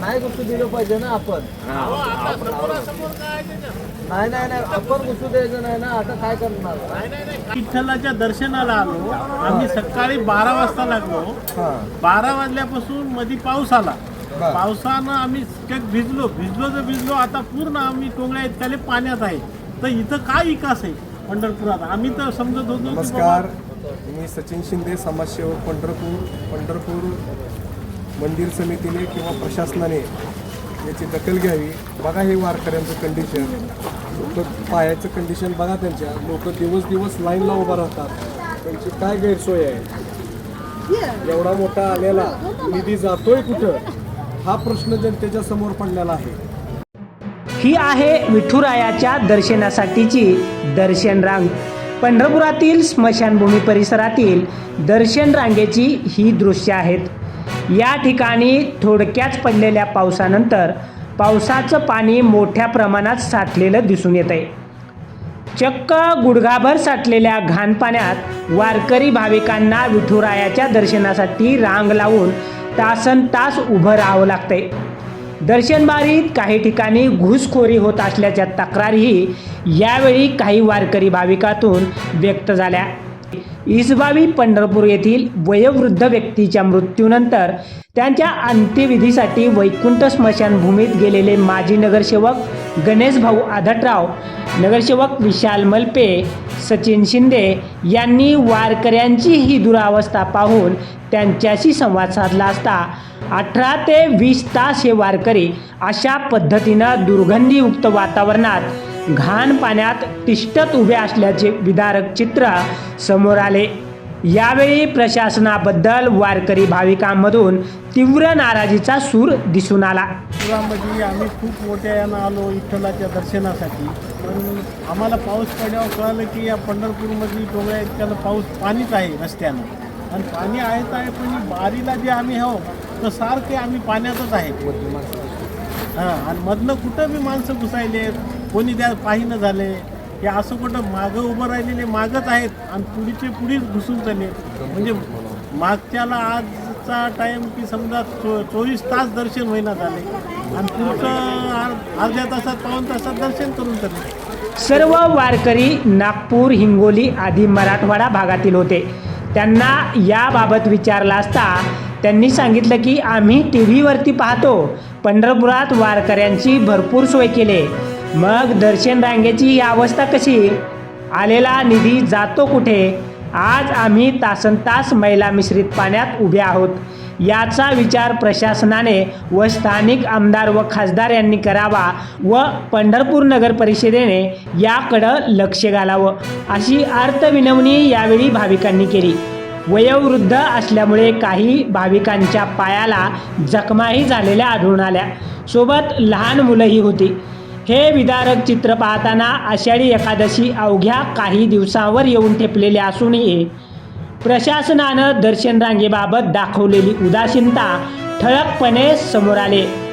नाही घुसू दिलं पाहिजे ना आपण? नाही नाही नाही आपण घुसू द्यायचं नाही ना आता काय करणार विठ्ठलाच्या दर्शनाला आलो. आम्ही सकाळी बारा वाजता लागलो. बारा वाजल्यापासून मध्ये पाऊस आला. पावसानं आम्ही भिजलो. भिजलो तर भिजलो. आता पूर्ण आम्ही टोंगळ्या इतकाले पाण्यात आहे. तर इथं काय विकास आहे? पंढरपुरात. आम्ही तर समजत होतो नमस्कार. मी सचिन शिंदे समाजसेवक पंढरपूर पंढरपूर मंदिर समितीने किंवा प्रशासनाने याची दखल घ्यावी. बघा हे वारकऱ्यांचं कंडिशन लोक पायाचं कंडिशन बघा त्यांच्या. लोक दिवस दिवस लाईनला उभा राहतात. त्यांची काय गैरसोय आहे? एवढा मोठा आलेला निधी जातोय कुठं? हा प्रश्न जनतेच्या समोर पडलेला आहे. ही आहे विठुरायाच्या दर्शनासाठीची दर्शन रांग. पंढरपुरातील स्मशानभूमी परिसरातील दर्शन रांगेची ही दृश्य आहेत. या ठिकाणी थोडक्याच पडलेल्या पावसानंतर पावसाचं पाणी मोठ्या प्रमाणात साठलेलं दिसून येत आहे चक्क गुडघाभर साठलेल्या घाण पाण्यात वारकरी भाविकांना विठुरायाच्या दर्शनासाठी रांग लावून तासन तास उभं राहावं लागतंय. दर्शनबारीत काही ठिकाणी घुसखोरी होत असल्याच्या तक्रारीही यावेळी काही वारकरी भाविकातून व्यक्त झाल्या. इसबावी पंढरपूर येथील वयोवृद्ध व्यक्तीच्या मृत्यूनंतर त्यांच्या अंत्यविधीसाठी वैकुंठ स्मशानभूमीत गेलेले माजी नगरसेवक गणेश भाऊ आधटराव नगरसेवक विशाल मलपे सचिन शिंदे यांनी वारकऱ्यांची ही दुरावस्था पाहून त्यांच्याशी संवाद साधला असता अठरा ते वीस तास हे वारकरी अशा पद्धतीनं दुर्गंधीयुक्त वातावरणात घाण पाण्यात तिष्ठत उभे असल्याचे विदारक चित्र समोर आले. यावेळी प्रशासनाबद्दल वारकरी भाविकांमधून तीव्र नाराजीचा सूर दिसून आला. पुरामध्ये आम्ही खूप मोठ्या यानं आलो विठ्ठलाच्या दर्शनासाठी. पण आम्हाला पाऊस पडल्यावर कळालं की या पंढरपूरमध्ये टोंगळ्या इतक्यानं पाऊस पाणीच आहे रस्त्यानं. आणि पाणी आहेच आहे पण ही बारीला जे आम्ही हो तर सारखे आम्ही पाण्यातच आहे हां आणि मधनं कुठं बी माणसं घुसायले कोणी त्या पाहिनं झाले. हे असं कुठं मागं उभं राहिलेले मागच आहेत आणि पुढीचे पुढेच घुसून चालले. म्हणजे मागच्याला आजचा टाईम की समजा चो चोवीस तास दर्शन होईना झाले. आणि पुढचं अर्ध्या तासात पाऊन तासात दर्शन करून चालले. सर्व वारकरी नागपूर हिंगोली आदी मराठवाडा भागातील होते. त्यांना याबाबत विचारला असता त्यांनी सांगितलं की आम्ही टी व्हीवरती पाहतो. पंढरपुरात वारकऱ्यांची भरपूर सोय केली. मग दर्शन रांगेची ही अवस्था कशी? आलेला निधी जातो कुठे? आज आम्ही तासनतास मैला मिश्रित पाण्यात उभे आहोत. याचा विचार प्रशासनाने व स्थानिक आमदार व खासदार यांनी करावा व पंढरपूर नगर परिषदेने याकडं लक्ष घालावं अशी अर्थविनवणी यावेळी भाविकांनी केली. वयोवृद्ध असल्यामुळे काही भाविकांच्या पायाला जखमाही झालेल्या आढळून आल्या. सोबत लहान मुलंही होती. हे विदारक चित्र पाहताना आषाढी एकादशी अवघ्या काही दिवसांवर येऊन ठेपलेले असूनही प्रशासनानं दर्शन रांगेबाबत दाखवलेली उदासीनता ठळकपणे समोर आले.